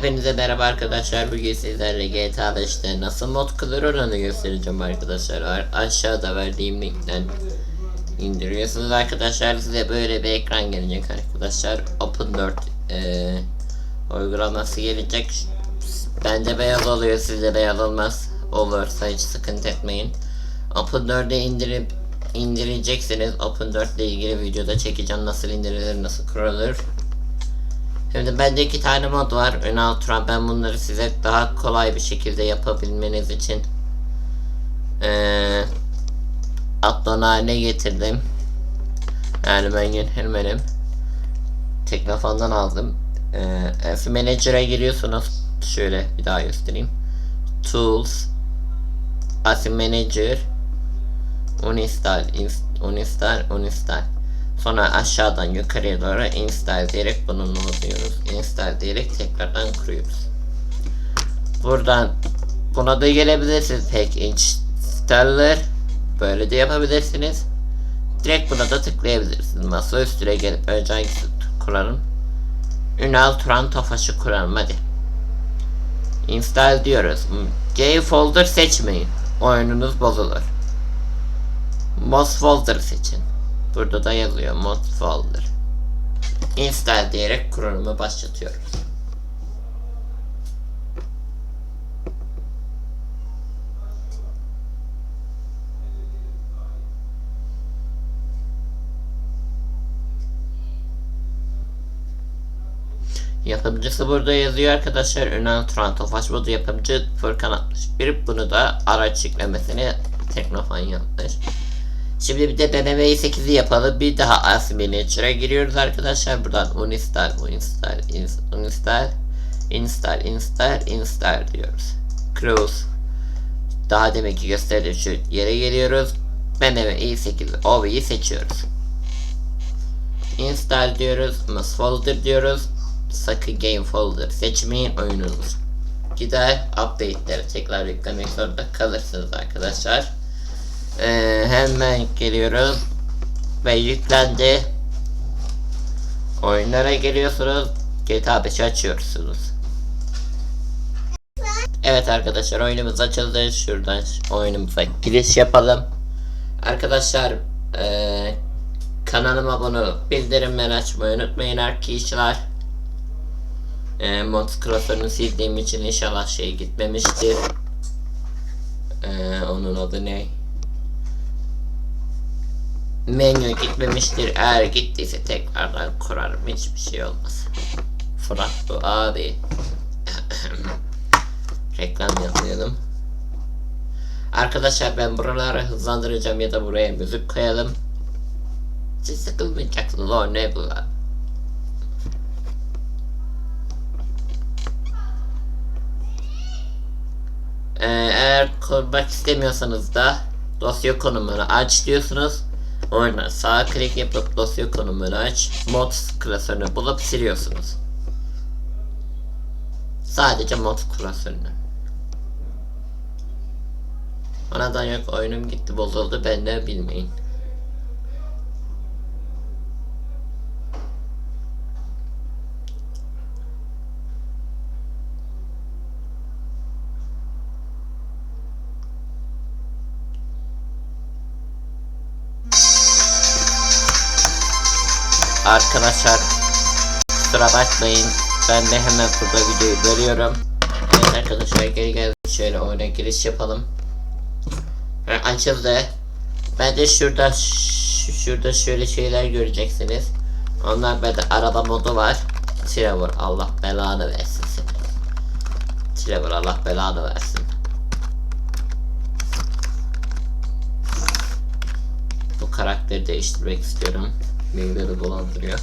Hepinize merhaba arkadaşlar. Bugün sizlerle GTA 5'te nasıl mod kılır onu göstereceğim arkadaşlar. Aşağıda verdiğim linkten indiriyorsunuz arkadaşlar. Size böyle bir ekran gelecek arkadaşlar. Open 4 eee, uygulaması gelecek. Bende beyaz oluyor, sizde beyaz olmaz. Olursa hiç sıkıntı etmeyin. Open 4'e indirip indireceksiniz. Open 4 ile ilgili videoda çekeceğim nasıl indirilir, nasıl kurulur. Şimdi bende iki tane mod var. Trump. Ben bunları size daha kolay bir şekilde yapabilmeniz için eee addon haline getirdim. Yani ben yönetmenim. Teknofondan aldım. Eee F Manager'a giriyorsunuz. Şöyle bir daha göstereyim. Tools Asim Manager Uninstall, inst, uninstall, uninstall. Sonra aşağıdan yukarıya doğru install diyerek bunu unutmuyoruz. Install diyerek tekrardan kuruyoruz. Buradan buna da gelebilirsiniz. Pack installer. Böyle de yapabilirsiniz. Direkt buna da tıklayabilirsiniz. Masa üstüne gelip önce hangisi kuralım. Ünal Turan Tofaş'ı kuralım hadi. Install diyoruz. G folder seçmeyin. Oyununuz bozulur. Most folder seçin. Burada da yazıyor mod folder. Install diyerek kurulumu başlatıyoruz. Yapımcısı burada yazıyor arkadaşlar. Ünal Turan Tofaş bu da yapımcı Furkan 61. Bunu da araç yüklemesini Teknofan yapmış. Şimdi bir de BMW 8'i yapalım. Bir daha Asimilator'a giriyoruz arkadaşlar. Buradan uninstall, uninstall, ins- uninstall, install, install, install diyoruz. Cruise. Daha demek ki gösterdiğim şu yere geliyoruz. BMW i8 OB'yi seçiyoruz. Install diyoruz. Must folder diyoruz. Sakın game folder seçmeyin oyununuz. Gider update'leri tekrar yüklemek zorunda kalırsınız arkadaşlar. Ee, hemen geliyoruz ve yüklendi. Oyunlara geliyorsunuz. GTA 5'i açıyorsunuz. Evet arkadaşlar oyunumuz açıldı. Şuradan oyunumuza giriş yapalım. Arkadaşlar ee, kanalıma abone bildirimleri açmayı unutmayın arkadaşlar. E, klasörünü sildiğim için inşallah şey gitmemiştir. Ee, onun adı ne? Menü gitmemiştir. Eğer gittiyse tekrardan kurarım. Hiçbir şey olmaz. Fırat bu abi. Reklam yapmayalım. Arkadaşlar ben buraları hızlandıracağım ya da buraya müzik koyalım. Siz sıkılmayacaksınız o ne bu lan? Ee, eğer kurmak istemiyorsanız da dosya konumunu aç diyorsunuz. Oyuna sağ klik yapıp dosya konumunu aç. Mod klasörünü bulup siliyorsunuz. Sadece mod klasörünü. Anadan yok oyunum gitti bozuldu ben de bilmeyin. Arkadaşlar kusura bakmayın ben de hemen burada videoyu bölüyorum. Evet arkadaşlar geri geldik şöyle oyuna giriş yapalım. Ha, açıldı. Ben de şurada şurada şöyle şeyler göreceksiniz. Onlar bende araba modu var. Trevor Allah belanı versin seni. Trevor Allah belanı versin. Bu karakteri değiştirmek istiyorum. Birileri dolandırıyor.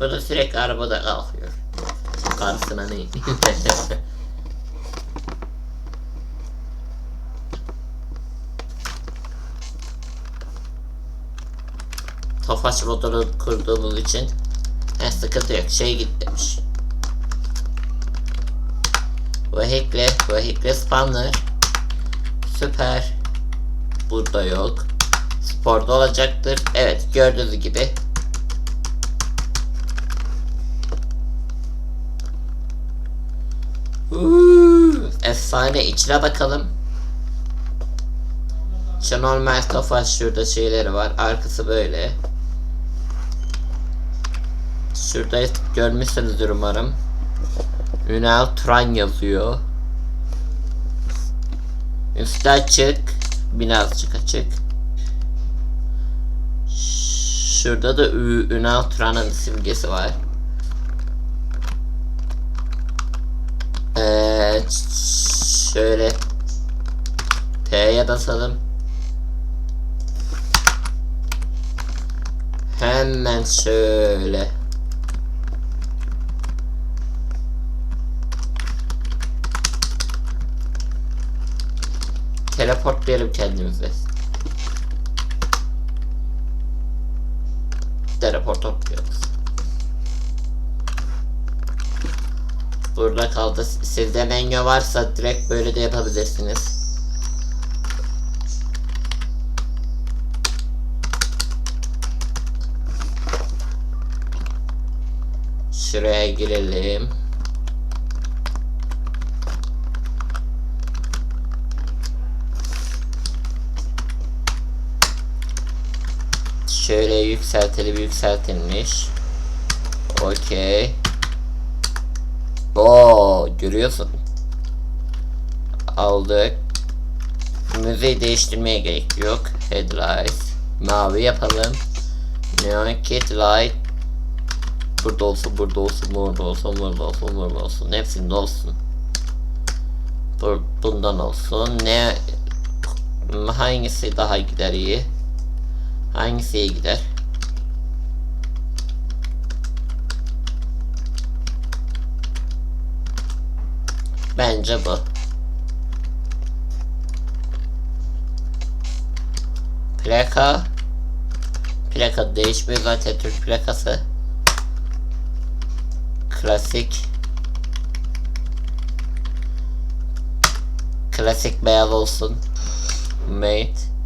Bu da sürekli arabada kalkıyor. Karşısına ne? Tofaş motoru kurduğumuz için he, sıkıntı yok. Şey git demiş. Vehicle, vehicle spawner. Süper. Burada yok. sporda olacaktır. Evet gördüğünüz gibi. Efsane içine bakalım. Normal kafa şurada şeyleri var. Arkası böyle. Şurada görmüşsünüzdür umarım. Ünal Turan yazıyor. Üstü açık. Birazcık açık. Şurada da Ü Ünal Turan'ın simgesi var. Ee, şöyle P'ye basalım. Hemen şöyle. Teleportlayalım kendimizi. Teleport topluyoruz. Burada kaldı. Sizde menü varsa direkt böyle de yapabilirsiniz. Şuraya girelim. Şöyle yükseltelim yükseltilmiş. Okey. Oo görüyorsun. Aldık. Müzeyi değiştirmeye gerek yok. Headlights. Mavi yapalım. Neon kit light. Burada olsun, burada olsun, burada olsun, burada olsun, burada olsun. Hepsinde olsun. Bu, bundan olsun. Ne hangisi daha gider iyi? Hangisi gider? Bence bu. Plaka. Plaka değişmiyor zaten Türk plakası. Klasik. Klasik beyaz olsun. Mate.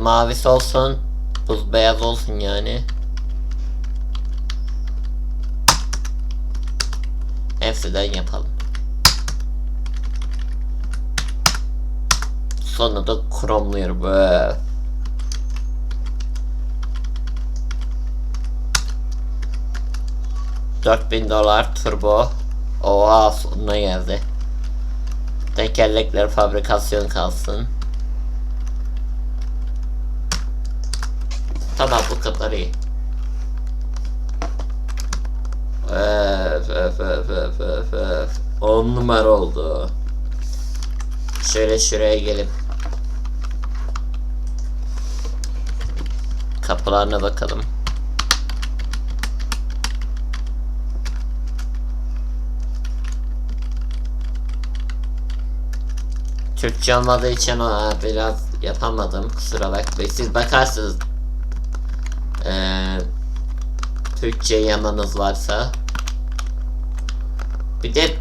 Mavisi olsun. Buz beyaz olsun yani. Hepsinden yapalım. Sonra da kromluyor böyle. bin dolar turbo. Oha sonuna geldi. Tekerlekler fabrikasyon kalsın. Tamam bu kadar iyi. Öf öf öf öf. 10 numara oldu. Şöyle şuraya gelip kapılarına bakalım. Türkçe olmadığı için o biraz yapamadım kusura bakmayın. Siz bakarsınız ee, Türkçe yanınız varsa bir de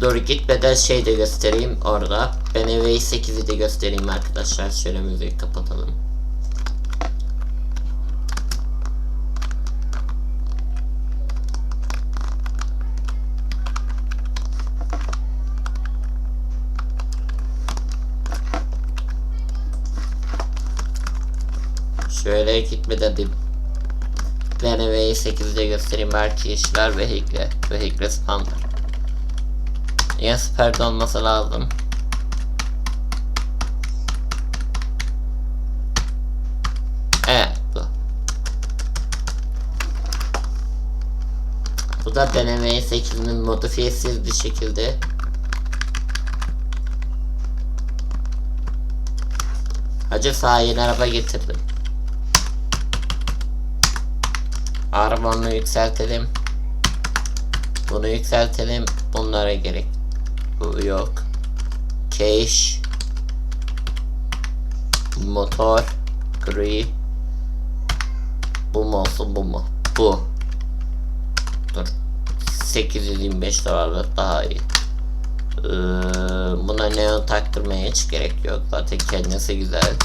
Dur gitmeden şey de göstereyim orada. Ben evi 8'i de göstereyim arkadaşlar. Şöyle müziği kapatalım. Şöyle gitmeden bir BMW 8'de göstereyim belki işler vehikle vehikle spamdır. Yes perde olması lazım. Evet bu. Bu da BMW 8'inin modifiyesiz bir şekilde Hacı sahil araba getirdim. Arabanı yükseltelim. Bunu yükseltelim. Bunlara gerek. Yok. Cash. Motor. Gri. Bu mu olsun bu mu? Bu. Dur. 825 dolarlık daha iyi. Ee, buna neon taktırmaya hiç gerek yok. Zaten kendisi güzel.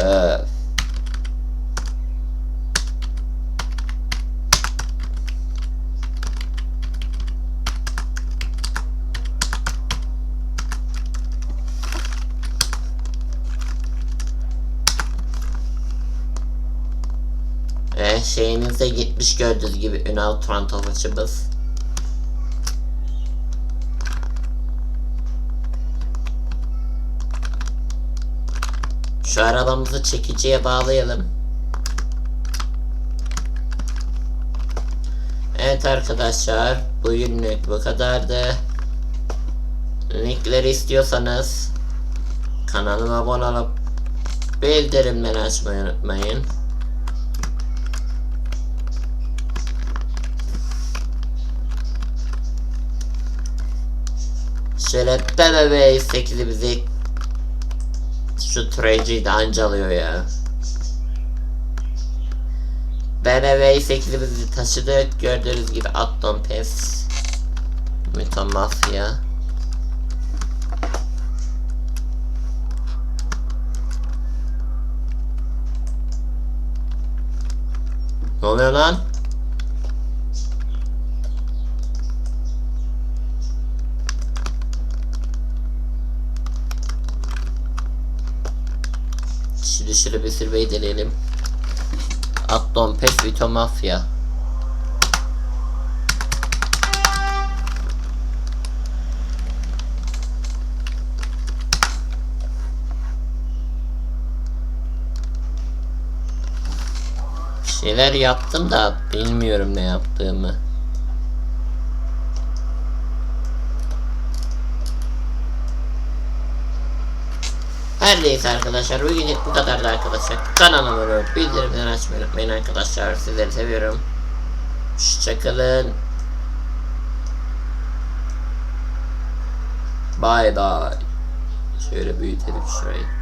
Öf. Ee, gitmiş gördüğünüz gibi Ünal Trantovaç'ımız. Şu arabamızı çekiciye bağlayalım. Evet arkadaşlar bugünlük bu kadardı. Linkleri istiyorsanız kanalıma abone olup bildirimleri açmayı unutmayın. Şöyle BBB 8'i bizi şu treciyi de anca ya. BMW 8'i bizi taşıdık. Gördüğünüz gibi Atom Pes. Mython Mafya. Ne oluyor lan? Şimdi şöyle bir sürbeyi deneyelim. Atom Pes Vito Mafya. Şeyler yaptım da bilmiyorum ne yaptığımı. Her neyse arkadaşlar bugünlük bu kadardı arkadaşlar. Kanalıma abone olup bildirimleri açmayı unutmayın arkadaşlar. Sizleri seviyorum. Hoşçakalın. Bye bye. Şöyle büyütelim şurayı.